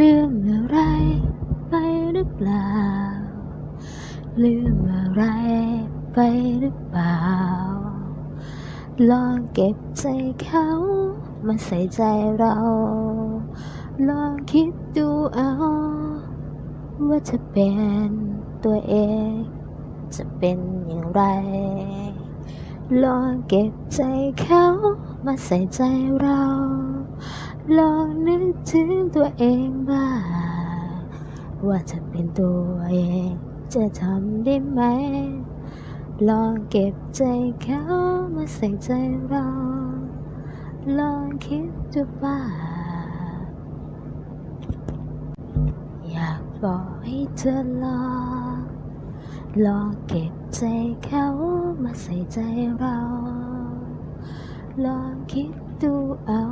ลืมอะไรไปหรือเปล่า ลืมอะไรไปหรือเปล่า ลองเก็บใจเขามาใส่ใจเรา ลองคิดดูเอา ว่าจะเป็นตัวเอง จะเป็นอย่างไร ลองเก็บใจเขามาใส่ใจเรา ลองนึกถึงตัวเองบ้างว่าจะเป็นตัวเองจะทำได้ไหม ลองเก็บใจเขามาใส่ใจเรา ลองคิดดูบ้างอยากบอกให้เธอลองลองเก็บใจเขามาใส่ใจเรา ลองคิดดูเอา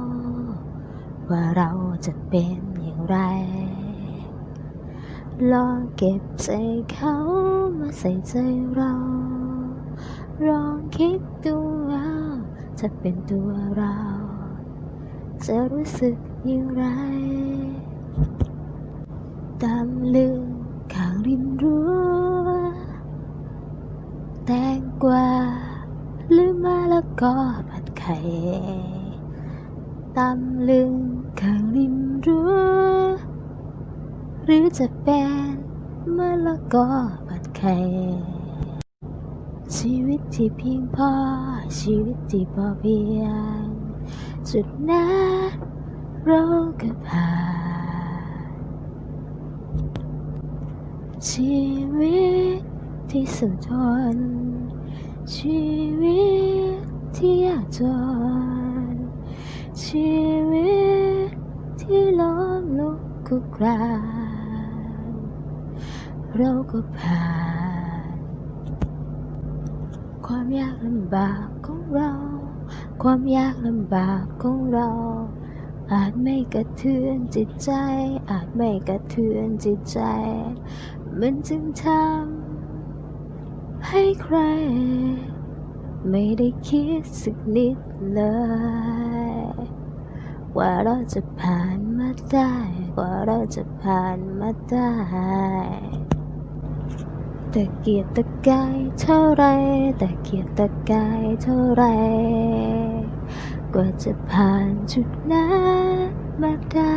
ว่าเราจะเป็นอย่างไรลอเก็บใจเขามาใส่ใจเราลองคิดดูเอาจะเป็นตัวเรา จะรู้สึกอย่างไร ตามลืมข้างริมรั้วแตงกวาหรือมะละกอผัดไข่ตำลึง ข้างริมรั้วหรือจะเป็นมะละกอผัดไข่ชีวิตที่เพียงพอ ชีวิตที่พอเพียง จุดนั้นเราก็ผ่านชีวิตที่สุดทน ชีวิตที่ยากจนชีวิต ที่ล้มลุกคลุกคลานเราก็ผ่าน ความยากลำบากของเรา ความยากลำบากของเรา อาจไม่กระเทือนจิตใจ อาจไม่กระเทือนจิตใจ มันจึงทำให้ใคร ไม่ได้คิดสักนิดเลย กว่าเราจะผ่านมาได้ กว่าเราจะผ่านมาได้ตะเกียกตะกายเท่าไรตะเกียกตะกายเท่าไร กว่าจะผ่านจุดนั้นมาได้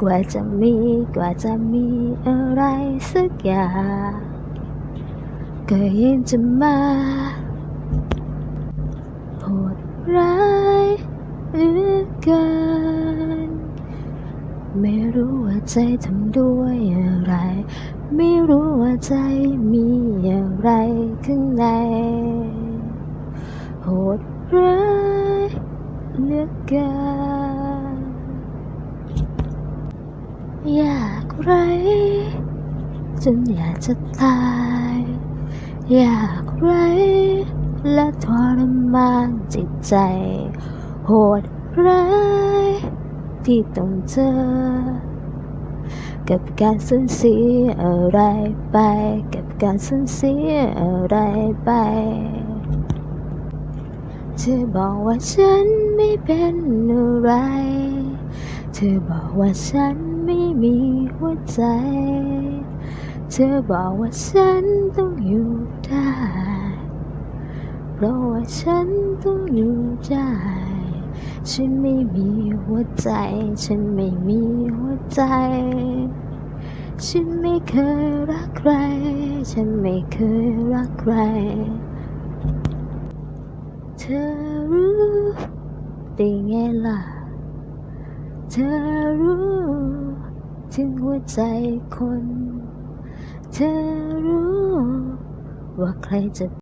กว่าจะมีกว่าจะมีอะไรสักอย่างก็ยังจะมาโหดร้าย เหลือเกิน ไม่รู้ว่าใจทำด้วยอะไร ไม่รู้ว่าใจมีอะไรข้างใน โหดร้ายเหลือเกิน อยากไรจนอยากจะตาย อยากไรและทรมานจิตใจ โหดร้ายที่ต้องเจอ กับการสูญเสียอะไรไป กับการสูญเสียอะไรไปเธอบอกว่าฉันไม่เป็นอะไร เธอบอกว่าฉันไม่มีหัวใจ เธอบอกว่าฉันต้องอยู่ได้ เพราะว่าฉันต้องอยู่ได้ ฉันไม่มีหัวใจ ฉันไม่มีหัวใจ ฉันไม่เคยรักใคร ฉันไม่เคยรักใคร เธอรู้ได้ไงล่ะ เธอรู้ถึงหัวใจคน เธอรู้ว่าใครจะ